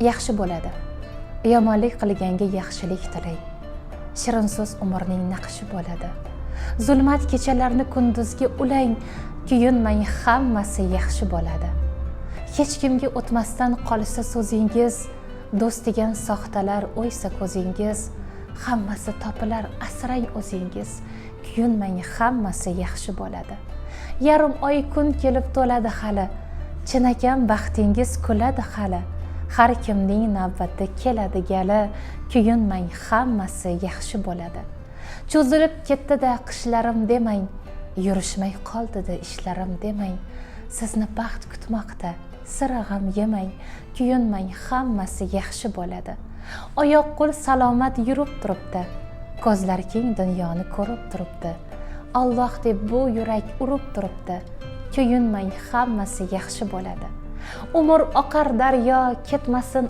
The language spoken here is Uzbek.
yaxshi bo'ladi. Yomonlik qilganga yaxshilik tilay shirin so'z umrning naqshi bo'ladi. Zulmat kechalarni kunduzga ulang kuyunmang hammasi yaxshi bo'ladi. Hech kimga o'tmasdan qolsa so'zingiz do'st degan soxtalar o'ysa ko'zingiz hammasi topilar asrang o'zingiz. Kuyunmang hammasi yaxshi bo'ladi. Yarim oy kun kelib to'ladi hali. Chinakam baxtingiz kuladi hali. Har kimning navbati keladi gali kuyunmang hammasi yaxshi bo'ladi. Cho'zilib ketdida qishlarim demang yurishmay qoldida ishlarim demang sizni baxt kutmoqda sira g'am yemang kuyunmang hammasi yaxshi bo'ladi. Oyoq qo'l salomat yurib turibdi ko'zlar keng dunyoni ko'rib turibdi. Olloh deb bu yurak urib turibdi kuyunmang hammasi yaxshi bo'ladi. Umr oqar daryo ketmasin